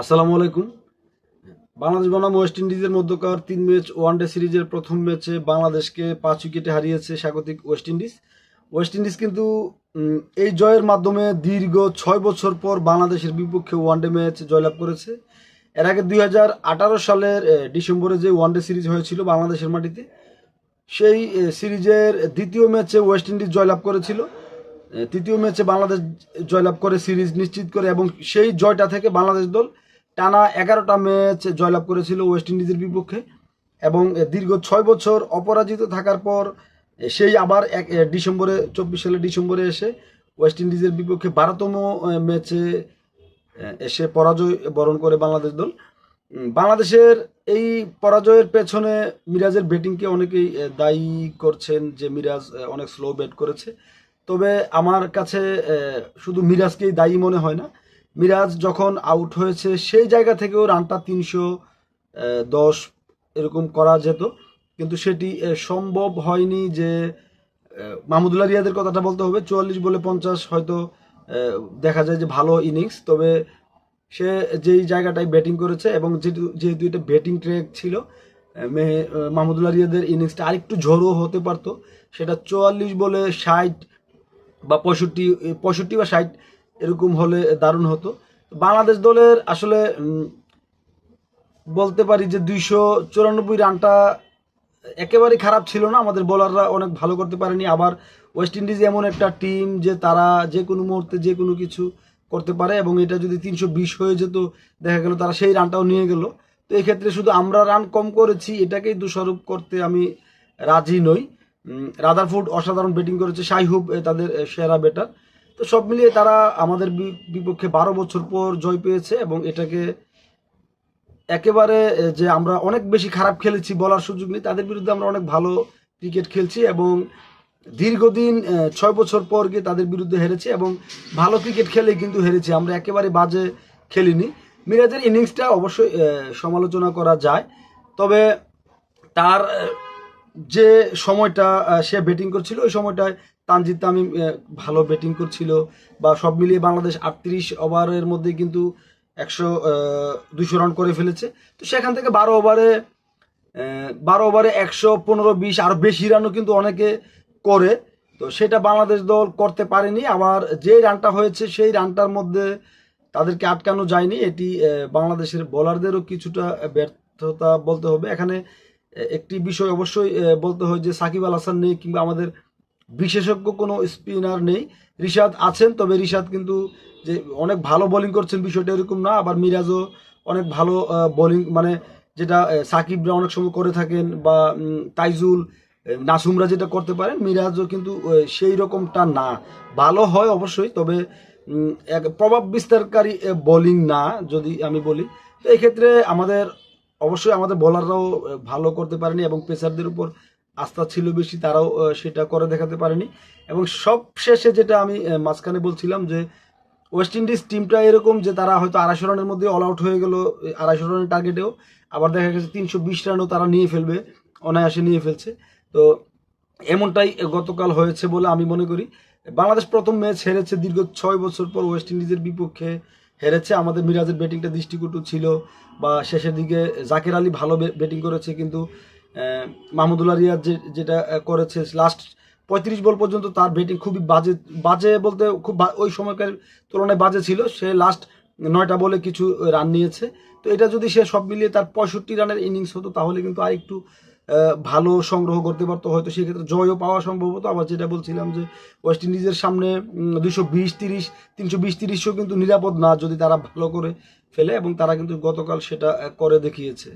আসসালামু আলাইকুম। বাংলাদেশ বনাম ওয়েস্ট ইন্ডিজের মধ্যকার তিন ম্যাচ, ওয়ানডে সিরিজের প্রথম ম্যাচে বাংলাদেশকে পাঁচ উইকেটে হারিয়েছে স্বাগতিক ওয়েস্ট ইন্ডিজ। ওয়েস্ট ইন্ডিজ কিন্তু এই জয়ের মাধ্যমে দীর্ঘ ছয় বছর পর বাংলাদেশের বিপক্ষে ওয়ানডে ম্যাচ জয়লাভ করেছে। এর আগে দুই হাজার আঠারো সালের ডিসেম্বরে যে ওয়ানডে সিরিজ হয়েছিল বাংলাদেশের মাটিতে, সেই সিরিজের দ্বিতীয় ম্যাচে ওয়েস্ট ইন্ডিজ জয়লাভ করেছিল। তৃতীয় ম্যাচে বাংলাদেশ জয়লাভ করে সিরিজ নিশ্চিত করে এবং সেই জয়টা থেকে বাংলাদেশ দল টানা এগারোটা ম্যাচ জয়লাভ করেছিল ওয়েস্ট ইন্ডিজের বিপক্ষে এবং দীর্ঘ ছয় বছর অপরাজিত থাকার পর সেই আবার এক ডিসেম্বরে, চব্বিশ সালে ডিসেম্বরে এসে ওয়েস্ট ইন্ডিজের বিপক্ষে বারোতম ম্যাচে এসে পরাজয় বরণ করে বাংলাদেশ দল। বাংলাদেশের এই পরাজয়ের পেছনে মিরাজের ব্যাটিংকে অনেকেই দায়ী করছেন যে মিরাজ অনেক স্লো ব্যাট করেছে। তবে আমার কাছে শুধু মিরাজকেই দায়ী মনে হয় না মিরাজ যখন আউট হয়েছে, সেই জায়গা থেকেও রানটা তিনশো দশ এরকম করা যেত। কিন্তু সেটি সম্ভব হয়নি যে মাহমুদুল্লাহ রিয়াদের কথাটা বলতে হবে, চুয়াল্লিশ বলে পঞ্চাশ হয়তো দেখা যায় যে ভালো ইনিংস তবে সে যেই জায়গাটায় ব্যাটিং করেছে এবং যেহেতু যেহেতু এটা ব্যাটিং ট্র্যাক ছিল মাহমুদুল্লাহ রিয়াদের ইনিংসটা আরেকটু ঝোড়ো হতে পারতো। সেটা চুয়াল্লিশ বলে ষাট বা পঁয়ষট্টি পঁয়ষট্টি বা ষাট এরকম হলে দারুণ হতো। বাংলাদেশ দলের আসলে বলতে পারি যে দুইশো চুরানব্বই রানটা একেবারেই খারাপ ছিল না। আমাদের বোলাররা অনেক ভালো করতে পারেনি। আবার ওয়েস্ট ইন্ডিজ এমন একটা টিম যে তারা যে কোনো মুহূর্তে যে কোনো কিছু করতে পারে এবং এটা যদি তিনশো বিশ হয়ে যেত দেখা গেল তারা সেই রানটাও নিয়ে গেল। তো এই ক্ষেত্রে শুধু আমরা রান কম করেছি এটাকেই দোষারোপ করতে আমি রাজি নই। রাদারফুড অসাধারণ ব্যাটিং করেছে শাইহুব এ, তাদের সেরা ব্যাটার। তো সব মিলিয়ে তারা আমাদের বিপক্ষে বারো বছর পর জয় পেয়েছে এবং এটাকে একেবারে যে আমরা অনেক বেশি খারাপ খেলেছি বলার সুযোগ নেই, তাদের বিরুদ্ধে আমরা অনেক ভালো ক্রিকেট খেলছি এবং দীর্ঘদিন ছয় বছর পর গিয়ে তাদের বিরুদ্ধে হেরেছি এবং ভালো ক্রিকেট খেলে কিন্তু হেরেছি, আমরা একেবারে বাজে খেলিনি। মিরাজের ইনিংসটা অবশ্যই সমালোচনা করা যায়, তবে তার যে সময়টা সে ব্যাটিং করছিল, ওই সময়টায় তানজিদ তামিম ভালো ব্যাটিং করছিল বা সব মিলিয়ে বাংলাদেশ আটত্রিশ ওভারের মধ্যে কিন্তু একশো দুশো রান করে ফেলেছে। তো সেখান থেকে বারো ওভারে বারো ওভারে একশো পনেরো বিশ আরও বেশি রানও কিন্তু অনেকে করে। তো সেটা বাংলাদেশ দল করতে পারেনি। আবার যে রানটা হয়েছে সেই রানটার মধ্যে তাদেরকে আটকানো যায়নি। এটি বাংলাদেশের বোলারদেরও কিছুটা ব্যর্থতা বলতে হবে। এখানে একটি বিষয় অবশ্যই বলতে হয় যে সাকিব আল হাসান নেই কিংবা আমাদের বিশেষজ্ঞ কোনো স্পিনার নেই। রিশাদ আছেন, তবে রিশাদ কিন্তু যে অনেক ভালো বোলিং করছেন বিষয়টা এরকম না। আবার মিরাজও অনেক ভালো বোলিং মানে যেটা সাকিবরা অনেক সময় করে থাকেন বা তাইজুল নাসুমরা যেটা করতে পারেন, মিরাজও কিন্তু সেই রকমটা না। ভালো হয় অবশ্যই, তবে এক প্রভাব বিস্তারকারী বোলিং না, যদি আমি বলি। তো এই ক্ষেত্রে আমাদের, অবশ্যই আমাদের বোলাররাও ভালো করতে পারেনি এবং পেসারদের উপর আস্থা ছিল বেশি, তারাও সেটা করে দেখাতে পারেনি। এবং সব শেষে যেটা আমি মাঝখানে বলছিলাম যে ওয়েস্ট ইন্ডিজ টিমটা এরকম যে, তারা হয়তো আড়াইশো রানের মধ্যে অল আউট হয়ে গেল আড়াইশো রানের টার্গেটেও আবার দেখা গেছে তিনশো বিশ রানও তারা নিয়ে ফেলবে, অনায়াসে নিয়ে ফেলছে। তো এমনটাই গতকাল হয়েছে বলে আমি মনে করি। বাংলাদেশ প্রথম ম্যাচ হেরেছে দীর্ঘ ছয় বছর পর ওয়েস্ট ইন্ডিজের বিপক্ষে হেরেছে। আমাদের মিরাজের ব্যাটিংটা দৃষ্টিকটু ছিল, বা শেষের দিকে জাকির আলী ভালো ব্যাটিং করেছে, কিন্তু মাহমুদুল্লাহ রিয়াদ যে যেটা করেছে লাস্ট পঁয়ত্রিশ বল পর্যন্ত তার ব্যাটিং খুবই বাজে বাজে বলতে খুব ওই সময়কার তুলনায় বাজে ছিল। সে লাস্ট নয়টা বলে কিছু রান নিয়েছে। তো এটা যদি সে সব মিলিয়ে তার পঁয়ষট্টি রানের ইনিংস হতো, তাহলে কিন্তু আরেকটু ভালো সংগ্রহ করতে পারতো। হয়তো সেক্ষেত্রে জয়ও পাওয়া সম্ভব হতো। আবার যেটা বলছিলাম যে ওয়েস্ট ইন্ডিজের সামনে দুশো বিশ, তিরিশ, তিনশো বিশ, তিরিশও কিন্তু নিরাপদ না, যদি তারা ভালো করে ফেলে, এবং তারা কিন্তু গতকাল সেটা করে দেখিয়েছে।